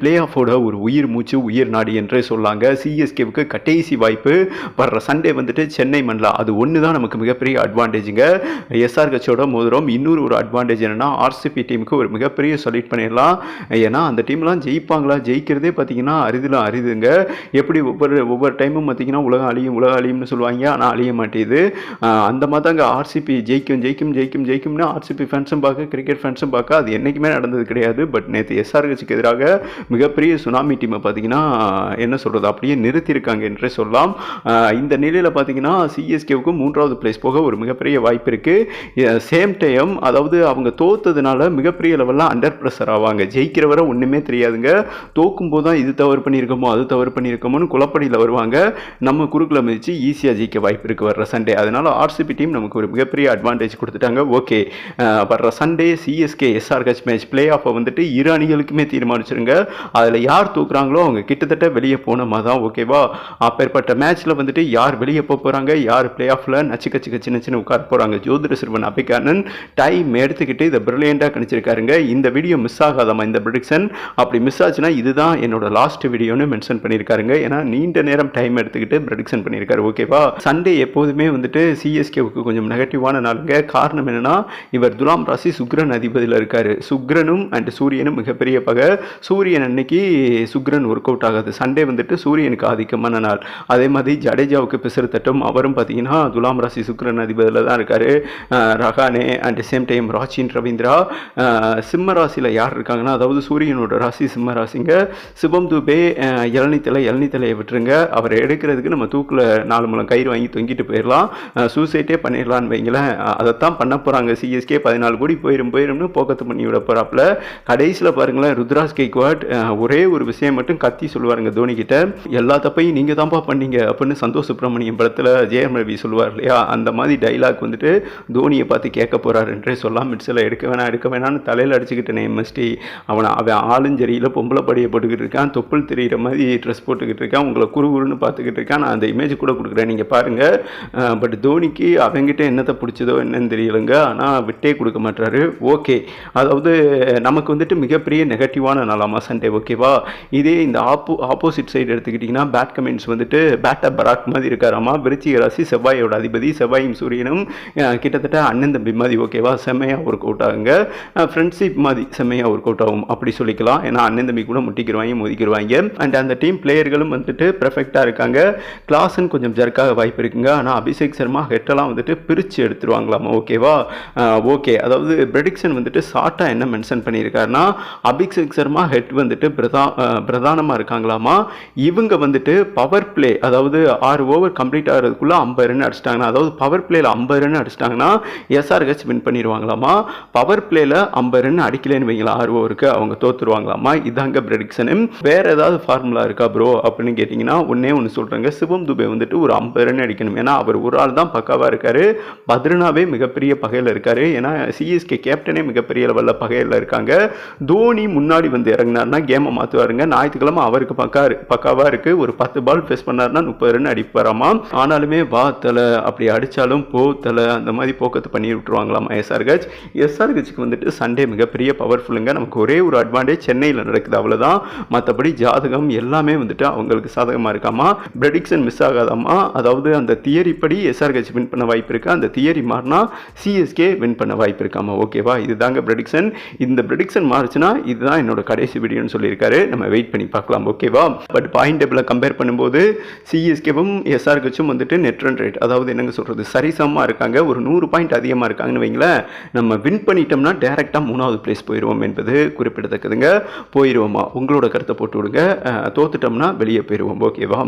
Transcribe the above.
Play ஆஃபோட ஒரு உயிர் மூச்சு உயிர் நாடி என்றே சொல்லாங்க. சிஎஸ்கேவுக்கு கடைசி வாய்ப்பு. வர்ற சண்டே வந்துட்டு சென்னை மண்ணில் அது ஒன்று தான் நமக்கு மிகப்பெரிய அட்வான்டேஜுங்க எஸ்ஆர் கட்சியோட மோதிரம் இன்னொரு ஒரு அட்வான்டேஜ் என்னென்னா ஆர்சிபி டீமுக்கு ஒரு மிகப்பெரிய சொல்யூட் பண்ணிடலாம். ஏன்னா அந்த டீம்லாம் ஜெயிப்பாங்களா? ஜெயிக்கிறதே பார்த்தீங்கன்னா அரிதிலாம் அரிதுங்க. எப்படி ஒவ்வொரு ஒவ்வொரு டைமும் பார்த்தீங்கன்னா உலகம் அழியும் உலகம் அழியும்னு சொல்லுவாங்க. ஆனால் அழிய மாட்டேது. அந்த மாதிரி தாங்க ஆர்சிபி ஜெயிக்கும் ஜெயிக்கும் ஜெயிக்கும் ஜெயிக்கும்னு ஆர்சிபி ஃபேன்ஸும் பார்க்க கிரிக்கெட் ஃபேன்ஸும் பார்க்க அது என்றைக்குமே நடந்தது கிடையாது. பட் நேற்று எஸ்ஆர் கட்சிக்கு எதிராக மிகப்பெரிய சுனாமி டீமை பார்த்தீங்கன்னா என்ன சொல்கிறது அப்படியே நிறுத்தியிருக்காங்க என்றே சொல்லலாம். இந்த நிலையில் பார்த்தீங்கன்னா சிஎஸ்கேவுக்கு மூன்றாவது பிளேஸ் போக ஒரு மிகப்பெரிய வாய்ப்பு இருக்குது சேம் டைம் அதாவது அவங்க தோத்ததுனால மிகப்பெரிய லெவலில் அண்டர் ப்ரெஷர் ஆவாங்க. ஜெயிக்கிற வரை ஒன்றுமே தெரியாதுங்க. தோக்கும் போது தான் இது தவறு பண்ணியிருக்கோமோ அது தவறு பண்ணியிருக்கோமோன்னு குழப்படியில் வருவாங்க. நம்ம குறுக்கில் மிதித்து ஈஸியாக ஜெயிக்க வாய்ப்பு இருக்குது வர்ற சண்டே அதனால் ஆர்சிபி டீம் நமக்கு ஒரு மிகப்பெரிய அட்வான்டேஜ் கொடுத்துட்டாங்க. ஓகே வர்ற சண்டே சிஎஸ்கே எஸ்ஆர் கட்ச் மேட்ச் பிளே ஆஃபை வந்துட்டு இரு அணிகளுக்குமே தீர்மானிச்சிருங்க. அதில் யார் தூக்குறாங்களோ அவங்க கிட்டத்தட்ட வெளியே போனமாக தான் ஓகேவா அப்பேற்பட்ட மேட்ச்சில் வந்துட்டு யார் வெளியே போக போகிறாங்க யார் பிளே ஆஃபில் நச்சு கச்சு கச்சு சின்ன உட்கார போகிறாங்க ஜோதிட சிறுவன் அபிகானன் டைம் எடுத்துக்கிட்டு இதை பிரில்லியண்ட்டாக கணிச்சிருக்காருங்க. இந்த வீடியோ மிஸ் ஆகாதாமா இந்த ப்ரிடிக்ஷன் அப்படி மிஸ் ஆச்சுன்னா இதுதான் என்னோட லாஸ்ட் வீடியோன்னு மென்ஷன் பண்ணியிருக்காருங்க ஏன்னா நீண்ட நேரம் டைம் எடுத்துக்கிட்டு ப்ரிடிக்ஷன் பண்ணியிருக்காரு ஓகேவா சண்டே எப்போதுமே வந்துட்டு சிஎஸ்கேவுக்கு கொஞ்சம் நெகட்டிவான நாளுங்க. காரணம் என்னன்னா இவர் துலாம் ராசி சுக்ரன் அதிபதியில் இருக்காரு. சுக்ரனும் அண்ட் சூரியனும் மிகப்பெரிய பகை. சூரியன் அன்னைக்கு சுக்ரன் ஒர்க் அவுட் ஆகாது. சண்டே வந்துட்டு சூரியனுக்கு ஆதிக்கமான நாள். அதே மாதிரி ஜடேஜாவுக்கு பிசறு தட்டும். அவரும் பார்த்தீங்கன்னா துலாம் ராசி சுக்ரன் அதிபதியில் தான் இருக்கார். Rahane and same time Rachin Ravindra. சிம்ம ராசியில் யார் இருக்காங்கன்னா அதாவது சூரியனோட ராசி சிம்ம ராசிங்க. சிவம் தூபே இளநித்தலை இளநித்தலையை விட்டுருங்க. அவரை எடுக்கிறதுக்கு நம்ம தூக்கில் நாலு முழம் கயிறு வாங்கி தொங்கிட்டு போயிடலாம் சூசைட்டே பண்ணிடலான்னு வைங்களேன். அதைத்தான் பண்ண போகிறாங்க சிஎஸ்கே பதினாலு கோடி போயிடும் போயிடும்னு போக்கத்து பண்ணி விட போகிறாப்புல கடைசியில் பாருங்களேன் ருத்ராஸ் கேக்வாட் ஒரே ஒரு விஷயம் மட்டும் கத்தி சொல்லுவாருங்க தோனிக்கிட்ட எல்லா தப்பையும் நீங்கள் தான்ப்பா பண்ணீங்க அப்படின்னு சந்தோஷ் சுப்ரமணியம் படத்தில் ஜெயம் ரவி சொல்லுவார் இல்லையா? அந்த மாதிரி டைலாக் வந்துட்டு தோனியை பார்த்து கேட்க போகிறாருன்றே என்றே மிட்ஸில் எடுக்க வேணாம் எடுக்க வேணாம்னு தலையில் அடிச்சுக்கிட்டேன் எம்எஸ்டி அவனை அவன் ஆளும் பொம்பளை படியை போட்டுக்கிட்டு இருக்கான் தொப்புள் தெரியிற மாதிரி ட்ரெஸ் போட்டுக்கிட்டு இருக்கான் உங்களை குறுகுறுன்னு பார்த்துக்கிட்டு இருக்கான் நான் அந்த இமேஜ் கூட கொடுக்குறேன் நீங்கள் பாருங்கள் பட் தோனிக்கு அவங்ககிட்ட என்னத்தை பிடிச்சதோ என்னன்னு தெரியலைங்க. ஆனால் விட்டே கொடுக்க மாட்டாரு ஓகே அதாவது நமக்கு வந்துட்டு மிகப்பெரிய நெகட்டிவான நாளாமா சண்டே ஓகேவா இதே இந்த ஆப்போ ஆப்போசிட் சைடு எடுத்துக்கிட்டிங்கன்னா பேட் கமெண்ட்ஸ் வந்துட்டு பேட்டா பராக் மாதிரி இருக்காராமா? விருச்சிக ராசி செவ்வாயோட அதிபதி செவ்வாயும் சூரியனும் கிட்டத்தட்ட அண்ணன் தம்பி மாதிரி ஓகேவா செம்மையாக ஒர்க் அவுட் ஆகுங்க. ஃப்ரெண்ட்ஷிப் மாதிரி செம்மையாக ஒர்க் அவுட் ஆகும். அப்படி சொல்லிக்கலாம். ஏன்னா அண்ணன் தம்பி கூட முட்டிக்கிறவாங்க மோதிக்கிறவாங்க அண்ட் அந்த டீம் பிளேயர்களும் வந்துட்டு பெர்ஃபெக்டாக இருக்காங்க. கிளாஸ்ன்னு கொஞ்சம் ஜர்க்காக வாய்ப்பு இருக்குங்க. ஆனால் அபிஷேக் சர்மா ஹெட்டெல்லாம் வந்துட்டு பிரித்து எடுத்துருவாங்களாமா? ஓகேவா ஓகே அதாவது ப்ரெடிக்ஷன் வந்துட்டு ஷார்ட்டாக என்ன மென்ஷன் பண்ணியிருக்காருன்னா அபிஷேக் சர்மா ஹெட் வந்துட்டு பிரதா பிரதானமாக இருக்காங்களாமா? இவங்க வந்துட்டு பவர் பிளே அதாவது ஆறு ஓவர் கம்ப்ளீட் ஆகிறதுக்குள்ளே ஐம்பது ரன் அடிச்சிட்டாங்கன்னா அதாவது பவர் பிளேயில் ஐம்பது ரன் அடிச்சிட்டாங்கன்னா எஸ்ஆர்ஹெச் வின் பண்ணிடுவாங்களாமா? பவர் பிளேயில் ஐம்பது ரன் அடிக்கலைன்னு வைங்களா ஆறு ஓவருக்கு அவங்க தோற்றுருவாங்களாமா இதாங்க ப்ரெடிக்ஷனு வேற ஏதாவது ஃபார்முலா இருக்கா ப்ரோ அப்படின்னு கேட்டிங்கன்னா ஒன்றே ஒன்று சொல்கிறேங்க சிவம் துபே வந்துட்டு ஒரு ஐம்பது ரன் அடிக்கணும். ஏன்னா அவர் ஒரு ஆள் தான் பக்காவாக இருக்கார். பத்ரனாவே மிகப்பெரிய பகையில் இருக்கார். ஏன்னா சிஎஸ்கே கேப்டனே மிகப்பெரிய லெவலில் பகையில் இருக்காங்க. தோனி முன்னாடி வந்து இறங்கினார்னா கேமை மாற்றுவாருங்க ஞாயிற்றுக்கிழமை அவருக்கு பக்கா பக்காவாக இருக்குது ஒரு பத்து பால் ஃபேஸ் பண்ணார்னா முப்பது ரன் அடிப்பாராமா ஆனாலுமே வா தலை அப்படி அடித்தாலும் போ தலை அந்த மாதிரி போக்கத்தை பண்ணி விட்டுருவாங்களாமா எஸ்ஆர்ஹெச் எஸ்ஆர்ஹெச்சுக்கு வந்துட்டு சண்டே மிகப்பெரிய பவர்ஃபுல்லுங்க நமக்கு ஒரே ஒரு அட்வான்டேஜ் சென்னையில் நடக்குது அவ்வளோதான் மற்றபடி ஜாதகம் எல்லாமே வந்துட்டு அவங்களுக்கு சாதகமாக இருக்காமா? ப்ரெடிக்ஷன் மிஸ் ஆகாதாமா? அதாவது அந்த தியரி படி எஸ்ஆர்ஹெச் வின் பண்ண வாய்ப்பு இருக்குது அந்த தியரி மாறினா சிஎஸ்கே வின் பண்ண வாய்ப்பு இருக்காமா? ஓகேவா இதுதாங்க ப்ரெடிக்ஷன் இந்த ப்ரெடிக்ஷன் மாறுச்சுன்னா இதுதான் என்னோட கடைசி அப்படின்னு சொல்லியிருக்காரு. நம்ம வெயிட் பண்ணி பார்க்கலாம் ஓகேவா பட் பாயிண்ட் டேபிளை கம்பேர் பண்ணும்போது சிஎஸ்கேவும் எஸ்ஆர்ஹெச்சும் வந்துட்டு நெட் ரன் ரேட் அதாவது என்னங்க சொல்கிறது சரிசமமாக இருக்காங்க ஒரு நூறு பாயிண்ட் அதிகமாக இருக்காங்கன்னு வைங்களேன் நம்ம வின் பண்ணிட்டோம்னா டேரெக்டாக மூணாவது பிளேஸ் போயிடுவோம் என்பது குறிப்பிடத்தக்கதுங்க. போயிடுவோமா உங்களோட கருத்தை போட்டு விடுங்க. தோத்துட்டோம்னா வெளியே போயிடுவோம் ஓகேவா